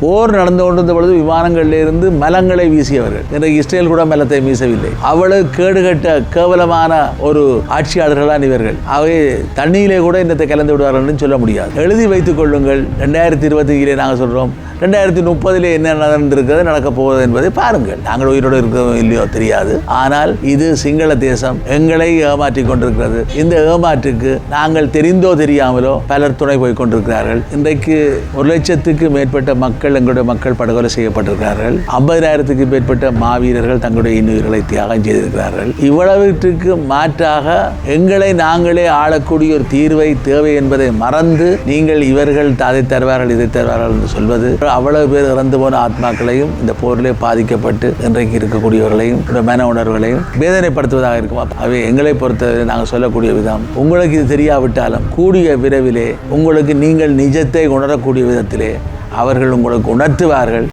போர் நடந்து கொண்டிருந்த பொழுது விமானங்களில் இருந்து மலங்களை வீசியவர்கள். இன்றைக்கு இஸ்ரேல் கூட மலத்தை வீசவில்லை. அவ்வளவு கேடுகட்ட கேவலமான ஒரு ஆட்சியாளர்களான் இவர்கள். அவை தண்ணியிலே கூட இன்னத்தை கலந்து விடுவார்கள் என்று சொல்ல முடியாது. எழுதி வைத்துக் கொள்ளுங்கள். ரெண்டாயிரத்தி இருபத்தஞ்சிலே நாங்கள் சொல்றோம். ரெண்டாயிரத்தி முப்பதிலே என்ன நடந்திருக்கிறது நடக்கப் போகுது என்பதை பாருங்கள். நாங்கள் உயிரோடு இருக்கிறோம் இல்லையோ தெரியாது. ஆனால் இது சிங்கள தேசம். எங்களை ஏமாற்றி கொண்டிருக்கிறது. இந்த ஏமாற்றுக்கு நாங்கள் தெரிந்தோ தெரியாமலோ பலர் துணை போய் கொண்டிருக்கிறார்கள். இன்றைக்கு ஒரு லட்சத்துக்கு மேற்பட்ட மக்கள் எங்களுடைய மக்கள் படுகொலை செய்யப்பட்டிருக்கிறார்கள். ஐம்பதாயிரத்துக்கு மேற்பட்ட மாவீரர்கள் தங்களுடைய இன்னுயிர்களை தியாகம் செய்திருக்கிறார்கள். இவ்வளவிற்கு மாற்றாக எங்களை நாங்களே ஆளக்கூடிய ஒரு தீர்வை தேவை என்பதை மறந்து நீங்கள் இவர்கள் அதை தருவார்கள் இதை தருவார்கள் என்று சொல்வது அவ்வளவு பேர் இறந்து போன ஆத்மாக்களையும் இந்த போரிலே பாதிக்கப்பட்டு இன்றைக்கு இருக்கக்கூடியவர்களையும் மன உணர்வுகளையும் வேதனைப்படுத்துவதாக இருக்கும். அவை எங்களை பொறுத்தவரை நாங்கள் சொல்லக்கூடிய விதம். உங்களுக்கு இது தெரியாவிட்டாலும் கூடிய விரைவிலே உங்களுக்கு நீங்கள் நிஜத்தை உணரக்கூடிய விதத்திலே அவர்கள் உங்களுக்கு உணர்த்துவார்கள்.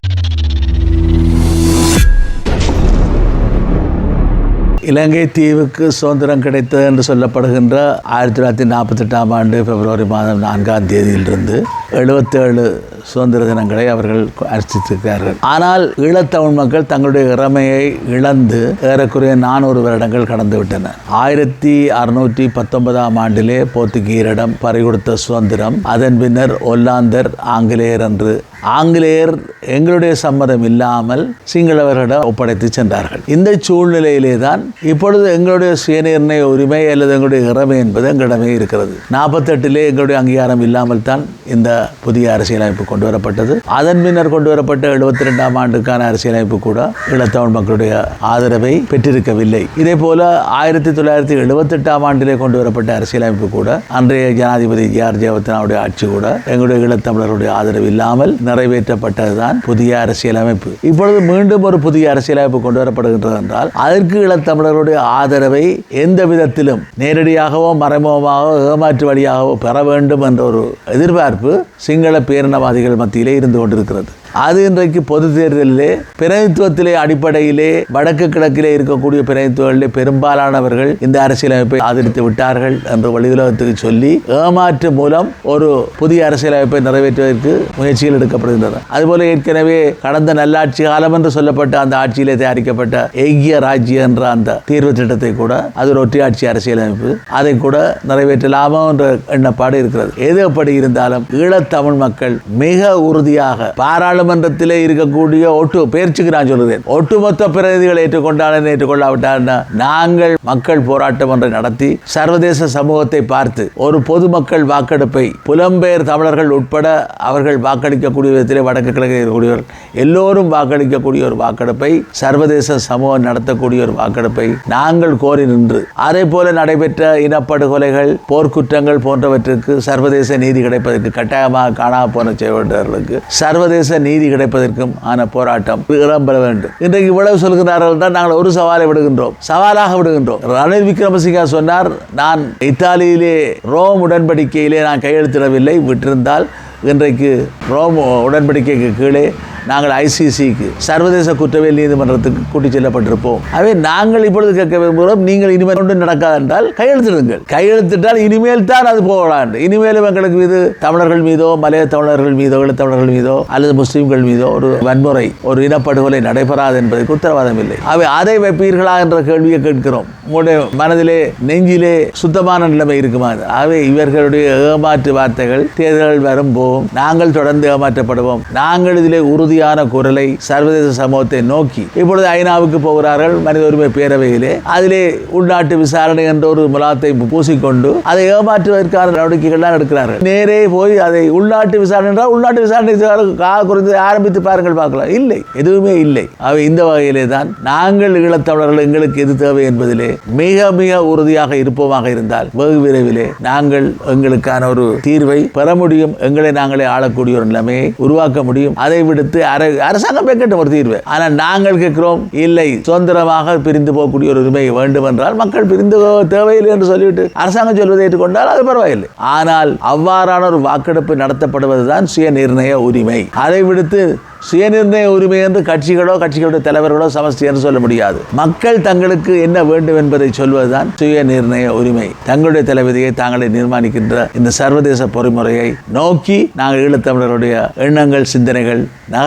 இலங்கை தீவுக்கு சுதந்திரம் கிடைத்தது என்று சொல்லப்படுகின்ற ஆயிரத்தி தொள்ளாயிரத்தி நாற்பத்தெட்டாம் ஆண்டு பிப்ரவரி மாதம் நான்காம் தேதியிலிருந்து எழுபத்தேழு சுதந்திர தினங்களை அவர்கள் அர்ச்சித்திருக்கிறார்கள். ஆனால் ஈழத்தமிழ் மக்கள் தங்களுடைய இறமையை இழந்து ஏறக்குறைய நானூறு வருடங்கள் கடந்து விட்டன. ஆயிரத்தி அறுநூற்றி பத்தொன்பதாம் ஆண்டிலே போர்த்துகீரிடம் பறிகொடுத்த சுதந்திரம் அதன் பின்னர் ஒல்லாந்தர் ஆங்கிலேயர் என்று ஆங்கிலேயர் எங்களுடைய சம்மதம் இல்லாமல் சிங்களவர்களிடம் ஒப்படைத்து சென்றார்கள். இந்த சூழ்நிலையிலே தான் இப்பொழுது எங்களுடைய சுயநிர்ணய உரிமை அல்லது எங்களுடைய இறமை என்பது எங்களிடமே இருக்கிறது. நாற்பத்தெட்டிலே எங்களுடைய அங்கீகாரம் இல்லாமல் தான் இந்த புதிய அரசியலமைப்பு கொண்டு வரப்பட்டது அதன் பின்னர் கொண்டு வரப்பட்ட எழுபத்தி ரெண்டாம் ஆண்டுக்கான அரசியலமைப்பு கூட இளத்தமிழ் மக்களுடைய ஆதரவை பெற்றிருக்கவில்லை. இதே போல ஆயிரத்தி தொள்ளாயிரத்தி எழுபத்தெட்டாம் ஆண்டிலே கொண்டு வரப்பட்ட அரசியலமைப்பு கூட அன்றைய ஜனாதிபதி ஜி ஆர் ஜெயவர்த்தனாவுடைய ஆட்சி கூட எங்களுடைய இளத்தமிழருடைய ஆதரவு இல்லாமல் நிறைவேற்றப்பட்டதுதான் புதிய அரசியலமைப்பு. இப்பொழுது மீண்டும் ஒரு புதிய அரசியலமைப்பு கொண்டு வரப்படுகின்றது என்றால் அதற்கு இளத்தமிழர்களுடைய ஆதரவை எந்த விதத்திலும் நேரடியாகவோ மறைமுகமாகவோ ஏமாற்று வழியாகவோ பெற வேண்டும் என்ற ஒரு எதிர்பார்ப்பு சிங்கள பேரினவாதிகள் மத்தியிலே இருந்து கொண்டிருக்கிறது. அது இன்றைக்கு பொது தேர்தலிலே பிரதித்துவத்திலே அடிப்படையிலே வடக்கு கிழக்கிலே இருக்கக்கூடிய பிரதித்துவங்களிலே பெரும்பாலானவர்கள் இந்த அரசியலமைப்பை ஆதரித்து விட்டார்கள் என்று வெளியுலகத்துக்கு சொல்லி ஏமாற்று மூலம் ஒரு புதிய அரசியலமைப்பை நிறைவேற்றுவதற்கு முயற்சிகள் எடுக்கப்படுகின்றன. அதுபோல ஏற்கனவே கடந்த நல்லாட்சி காலம் என்று சொல்லப்பட்ட அந்த ஆட்சியிலே தயாரிக்கப்பட்ட ஏகிய ராஜ்யம் என்ற அந்த தீர்வு திட்டத்தை கூட அது ஒரு ஒற்றையாட்சி அரசியலமைப்பு அதை கூட நிறைவேற்றலாமோ என்ற எண்ணப்பாடு இருக்கிறது. எது எப்படி இருந்தாலும் ஈழத்தமிழ் மக்கள் மிக உறுதியாக பாராளுமன்ற பாராளுமன்றத்திலே இருக்கக்கூடிய ஒட்டு பேர்ச்சுக்கு நான் சொல்லுகிறேன். ஒட்டுமொத்த பிரதிநிதிகளை ஏற்றுக்கொண்டாலும் ஏற்றுக்கொள்ளாவிட்டால் நாங்கள் மக்கள் போராட்டம் ஒன்றை நடத்தி சர்வதேச சமூகத்தை பார்த்து ஒரு பொதுமக்கள் வாக்கெடுப்பை புலம்பெயர் தமிழர்கள் உட்பட அவர்கள் வாக்களிக்கக்கூடிய விதத்திலே வடக்கு கிழக்கு இருக்கக்கூடியவர் எல்லோரும் வாக்களிக்கக்கூடிய ஒரு வாக்கெடுப்பை சர்வதேச சமூகம் நடத்தக்கூடிய ஒரு வாக்கெடுப்பை நாங்கள் கோரி நின்று அதே போல நடைபெற்ற இனப்படுகொலைகள் போர்க்குற்றங்கள் போன்றவற்றுக்கு சர்வதேச நீதி கிடைப்பதற்கு கட்டாயமாக காணாமல் போன செய்வர்களுக்கு சர்வதேச நீதி நீதி கிடைப்பதற்கும் ஆன போராட்டம் இடம்பெற வேண்டும். இன்றைக்கு இவ்வளவு சொல்கிறார்கள் தான் நாங்கள் ஒரு சவாலை விடுகின்றோம். சவாலாக விடுகின்றோம். ரணில் விக்ரமசிங்கா சொன்னார் நான் இத்தாலியிலே ரோம் உடன்படிக்கையிலே நான் கையெழுத்திடவில்லை. விட்டிருந்தால் இன்றைக்கு ரோம் உடன்படிக்கைக்கு கீழே நாங்கள் ஐசிசிக்கு சர்வதேச குற்றவியல் நீதிமன்றத்துக்கு கூட்டிச் செல்லப்பட்டிருப்போம். அவை நாங்கள் இப்பொழுது கேட்க விரும்புகிறோம் நீங்கள் இனிமேல் ஒன்றும் நடக்காது என்றால் கையெழுத்திடுங்கள். கையெழுத்திட்டால் இனிமேல் தான் அது போகலாம். இனிமேலும் எங்களுக்கு மீது தமிழர்கள் மீதோ மலைய தமிழர்கள் மீதோ தமிழர்கள் மீதோ அல்லது முஸ்லீம்கள் மீதோ ஒரு வன்முறை ஒரு இனப்படுகொலை நடைபெறாது என்பதற்கு உத்தரவாதம் இல்லை. அவை அதை வைப்பீர்களா என்ற கேள்வியை கேட்கிறோம். உங்களுடைய மனதிலே நெஞ்சிலே சுத்தமான நிலைமை இருக்குமா? அவை இவர்களுடைய ஏமாற்று வார்த்தைகள் தேர்தல்கள் வரும் போகும் நாங்கள் தொடர்ந்து ஏமாற்றப்படுவோம். நாங்கள் இதிலே உறுதி உறுதியான குரலை சர்வதேச சமூகத்தை நோக்கி இப்பொழுது ஐநாவுக்கு போகிறார்கள் மனித உரிமை பேரவையிலே. அதிலே உள்நாட்டு விசாரணை என்ற ஒரு முலாத்தை பூசிக்கொண்டு அதை ஏமாற்றுவதற்கான நடவடிக்கைகள் எடுக்கிறார்கள். நேரே போய் அதை உள்நாட்டு விசாரணை என்றால் உள்நாட்டு விசாரணை கால குறைந்து ஆரம்பித்து பாருங்கள் பார்க்கலாம். இல்லை எதுவுமே இல்லை. அவை இந்த வகையிலே தான் நாங்கள் ஈழத்தமிழர்கள் எங்களுக்கு எது தேவை என்பதிலே மிக மிக உறுதியாக இருப்போமாக இருந்தால் வெகு விரைவிலே நாங்கள் எங்களுக்கான ஒரு தீர்வை பெற முடியும். எங்களை நாங்களே ஆளக்கூடிய ஒரு நிலைமையை உருவாக்க முடியும். அதை விடுத்து அரசாங்கம் கேட்கட்டும் ஒரு தீர்வு. ஆனால் நாங்கள் கேட்கிறோம் இல்லை சுதந்திரமாக பிரிந்து போகக்கூடிய ஒரு உரிமை வேண்டும் என்றால் மக்கள் பிரிந்து தேவையில்லை என்று சொல்லிவிட்டு அரசாங்கம் சொல்வதை ஏற்றுக்கொண்டால் அது பரவாயில்லை. ஆனால் அவ்வாறான ஒரு வாக்கெடுப்பு நடத்தப்படுவதுதான் சுய நிர்ணய உரிமை. அதை விடுத்து சுயநிர்ணய உரிமை என்று கட்சிகளோ கட்சிகளுடைய தலைவர்களோ சமஸ்தி என்று சொல்ல முடியாது. மக்கள் தங்களுக்கு என்ன வேண்டும் என்பதை சொல்வதுதான் சுய நிர்ணய உரிமை. தங்களுடைய தலைவிதியை தாங்களே நிர்மாணிக்கின்ற இந்த சர்வதேச பொறிமுறையை நோக்கி நாங்கள் ஈழத்தமிழருடைய எண்ணங்கள் சிந்தனைகள்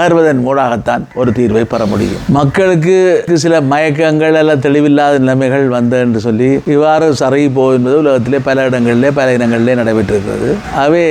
உணர்வதன் மூலமாகத்தான் ஒரு தீர்வை பெற முடியும். மக்களுக்கு சில மயக்கங்கள் அல்ல தெளிவில்லாத நிலைமைகள் வந்த என்று சொல்லி இவ்வாறு சருகி போகும் என்பது உலகத்திலே பல இடங்களிலே பல இடங்களிலே நடைபெற்றிருக்கிறது. ஆகவே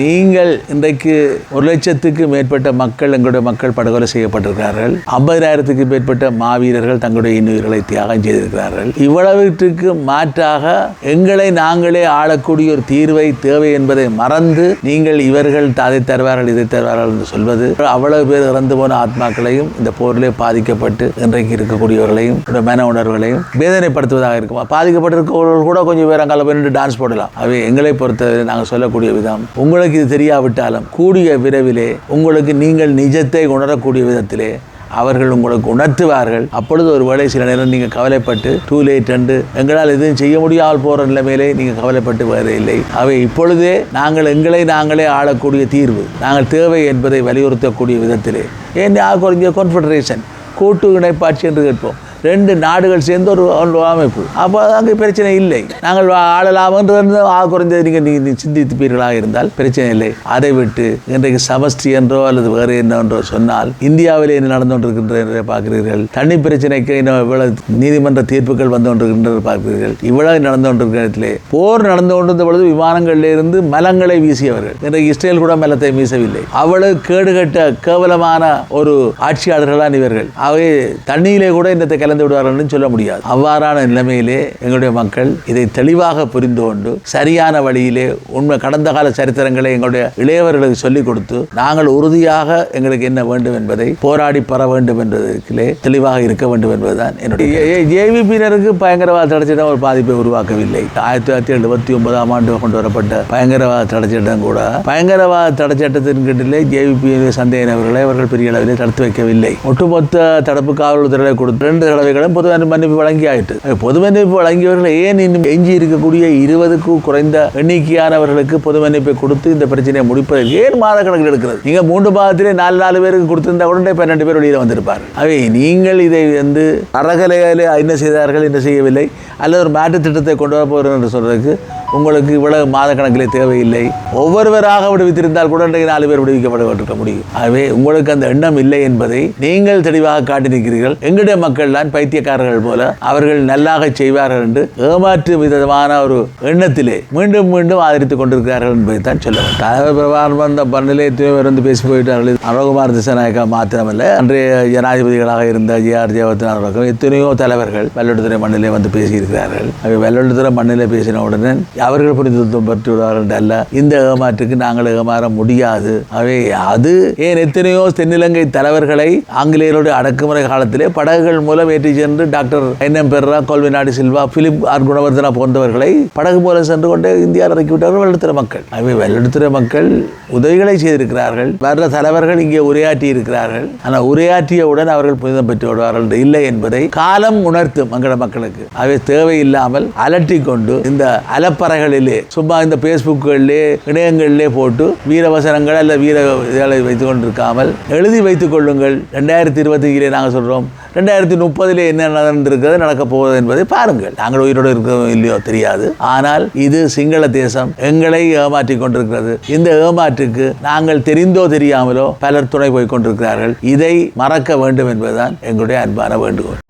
நீங்கள் இன்றைக்கு ஒரு லட்சத்துக்கு மேற்பட்ட மக்கள் எங்களுடைய மக்கள் படுகொலை செய்யப்பட்டிருக்கிறார்கள். ஐம்பதாயிரத்துக்கு மேற்பட்ட மாவீரர்கள் தங்களுடைய இன்னுயிர்களை தியாகம் செய்திருக்கிறார்கள். இவ்வளவிற்கு மாற்றாக எங்களை நாங்களே ஆளக்கூடிய ஒரு தீர்வை தேவை என்பதை மறந்து நீங்கள் இவர்கள் அதை தருவார்கள் இதை தருவார்கள் என்று சொல்வது அவ்வளவு பேர் இறந்து போன ஆத்மாக்களையும் இந்த போரிலே பாதிக்கப்பட்டு இன்றைக்கு இருக்கக்கூடியவர்களையும் மன உணர்வுகளையும் வேதனைப்படுத்துவதாக இருக்கும்? பாதிக்கப்பட்டிருக்கவர்கள் கூட கொஞ்சம் பேர் அங்கே போய் டான்ஸ் போடலாம். அவை எங்களை பொறுத்தவரை நாங்கள் சொல்லக்கூடிய விதம். உங்களுக்கு இது தெரியாவிட்டாலும் கூடிய விரைவிலே உங்களுக்கு நீங்கள் நிஜத்தை உணரக்கூடிய விதத்திலே அவர்கள் உங்களுக்கு உணர்த்துவார்கள். அப்பொழுது ஒரு வேளை சில நேரம் நீங்கள் கவலைப்பட்டு டூ லேட் அண்டு எங்களால் எதுவும் செய்ய முடியாமல் போகிற நிலைமையிலே நீங்கள் கவலைப்பட்டு வேறு இல்லை. அவை இப்பொழுதே நாங்கள் எங்களை நாங்களே ஆளக்கூடிய தீர்வு. நாங்கள் தேவை என்பதை வலியுறுத்தக்கூடிய விதத்திலே. ஏன்? கொஞ்சம் கான்ஃபெடரேஷன் கூட்டு இணைப்பாட்சி என்று கேட்போம். ரெண்டு நாடுகள் சேர்ந்து ஒரு அமைப்பு. அப்போ அங்கே பிரச்சனை இல்லை. நாங்கள் ஆளலாம் என்று ஆ குறைந்தது நீங்கள் நீங்கள் சிந்தித்துப்பீர்களாக இருந்தால் பிரச்சனை இல்லை. அதை விட்டு இன்றைக்கு சமஷ்டி என்றோ அல்லது வேறு என்னென்றோ சொன்னால் இந்தியாவிலே என்ன நடந்து கொண்டிருக்கின்ற பார்க்கிறீர்கள். தண்ணி பிரச்சனைக்கு இன்னும் இவ்வளவு நீதிமன்ற தீர்ப்புகள் வந்து கொண்டிருக்கின்றது பார்க்கிறீர்கள். இவ்வளவு நடந்து கொண்டிருக்கிற இடத்திலே போர் நடந்து கொண்டிருந்த பொழுது விமானங்களில் இருந்து மலங்களை வீசியவர்கள். இன்றைக்கு இஸ்ரேல் கூட மலத்தை வீசவில்லை. அவ்வளவு கேடுகட்ட கேவலமான ஒரு ஆட்சியாளர்களான இவர்கள். அவை தண்ணியிலே கூட இந்த கலந்து விடுவார்கள் சொல்ல முடியாது. அவ்வாறான நிலைமையிலே எங்களுடைய மக்கள் இதை தெளிவாக புரிந்து கொண்டு சரியான வழியிலே உண்மை கடந்த கால சரித்திரங்களை எங்களுடைய இளையவர்களுக்கு சொல்லிக் கொடுத்து நாங்கள் உறுதியாக எங்களுக்கு என்ன வேண்டும் என்பதை போராடி பெற வேண்டும் என்பதற்கிலே தெளிவாக இருக்க வேண்டும் என்பதுதான் என்னுடைய ஜேவிபியினருக்கு பயங்கரவாத தடைச்சட்டம் ஒரு பாதிப்பை உருவாக்கவில்லை. ஆயிரத்தி தொள்ளாயிரத்தி எழுபத்தி ஒன்பதாம் ஆண்டு கொண்டு வரப்பட்ட பயங்கரவாத தடைச்சட்டம் கூட பயங்கரவாத தடைச்சட்டத்தின் கீழிலே ஜேவிபி சந்தேக நபர்களை அவர்கள் பெரிய அளவிலே தடுத்து வைக்கவில்லை. ஒட்டுமொத்த தடுப்பு காவல்துறை கொடுத்து ரெண்டு தடவைகளும் பொது மன்னிப்பு வழங்கி ஆயிட்டு பொது மன்னிப்பு வழங்கியவர்கள் ஏன் இன்னும் எஞ்சி இருக்கக்கூடிய இருபதுக்கும் குறைந்த எண்ணிக்கையானவர்களுக்கு பொது மன்னிப்பை கொடுத்து இந்த பிரச்சனையை முடிப்பதற்கு ஏன் மாத கணக்கில் எடுக்கிறது? நீங்க மூன்று மாதத்திலே நாலு நாலு பேருக்கு கொடுத்திருந்தா உடனே பன்னெண்டு பேர் வெளியில் வந்திருப்பார். அவை நீங்கள் இதை வந்து அறகலையிலே என்ன செய்தார்கள் என்ன செய்யவில்லை அல்லது ஒரு மாற்றுத் திட்டத்தை கொண்டு வர போகிறோம் என்று சொல்றதுக்கு உங்களுக்கு இவ்வளவு மாத கணக்கிலே தேவையில்லை. ஒவ்வொருவராக விடுவித்திருந்தால் கூட இன்றைக்கு நாலு பேர் விடுவிக்கப்பட்டிருக்க முடியும். ஆகவே உங்களுக்கு அந்த எண்ணம் இல்லை என்பதை நீங்கள் தெளிவாக காட்டி நிற்கிறீர்கள் எங்களுடைய மக்கள் தான் பைத்தியக்காரர்கள் போல அவர்கள் நல்லாக செய்வார்கள் என்று ஏமாற்று விதமான ஒரு எண்ணத்திலே மீண்டும் மீண்டும் ஆதரித்துக் கொண்டிருக்கிறார்கள் என்பதை தான் சொல்ல தலைவர் பிரபாகரன் வந்த பணிலையத்தையும் வந்து பேசி போயிட்டார்கள் அனுகுமார் திசநாயக்கா மாத்திரமல்ல அன்றைய ஜனாதிபதிகளாக இருந்த ஜே ஆர் ஜெயவர்தன் அவர்களும் எத்தனையோ தலைவர்கள் வெள்ளடுத்துறை மண்ணிலே வந்து பேசியிருக்கிறார்கள். அவை வெள்ளடுத்துறை மண்ணிலே பேசின உடனே அவர்கள் புரிந்துத்துவம் பெற்று விடுவார்கள் அல்ல. இந்த ஏமாற்றுக்கு நாங்கள் ஏமாற முடியாது. அவை அது ஏன் எத்தனையோ தென்னிலங்கை தலைவர்களை ஆங்கிலேயருடைய அடக்குமுறை காலத்திலே படகுகள் மூலம் ஏற்றி சென்று doctor N M Perera Colvin Silva Philip R Gunawardena போன்றவர்களை படகு மூலம் சென்று கொண்டே இந்தியாவில் இறக்கி வெள்ளத்துறை மக்கள். அவை வெள்ளத்துறை மக்கள் உதவிகளை செய்திருக்கிறார்கள். வர்ற தலைவர்கள் இங்கே உரையாற்றி இருக்கிறார்கள். ஆனால் உரையாற்றியவுடன் அவர்கள் புனிதம் பெற்று விடுவார்கள் என்று இல்லை என்பதை காலம் உணர்த்தும் மங்கள மக்களுக்கு. அவை தேவையில்லாமல் அலட்டி கொண்டு இந்த அறைகளிலே சும்மா இந்த பேஸ்புக்குகளிலே இணையங்களிலே போட்டு வீரவசனங்கள் அல்ல வீர இதழை வைத்துக் கொண்டிருக்காமல் எழுதி வைத்துக் கொள்ளுங்கள். ரெண்டாயிரத்தி இருபத்தஞ்சிலே நாங்கள் சொல்கிறோம் ரெண்டாயிரத்தி முப்பதிலே என்ன நடந்திருக்கிறது நடக்கப் போவது என்பதை பாருங்கள். நாங்கள் உயிரோடு இருக்கிறோம் இல்லையோ தெரியாது. ஆனால் இது சிங்கள தேசம் எங்களை ஏமாற்றி கொண்டிருக்கிறது. இந்த ஏமாற்றுக்கு நாங்கள் தெரிந்தோ தெரியாமலோ பலர் துணை போய் கொண்டிருக்கிறார்கள். இதை மறக்க வேண்டும் என்பதுதான் எங்களுடைய அன்பான வேண்டுகோள்.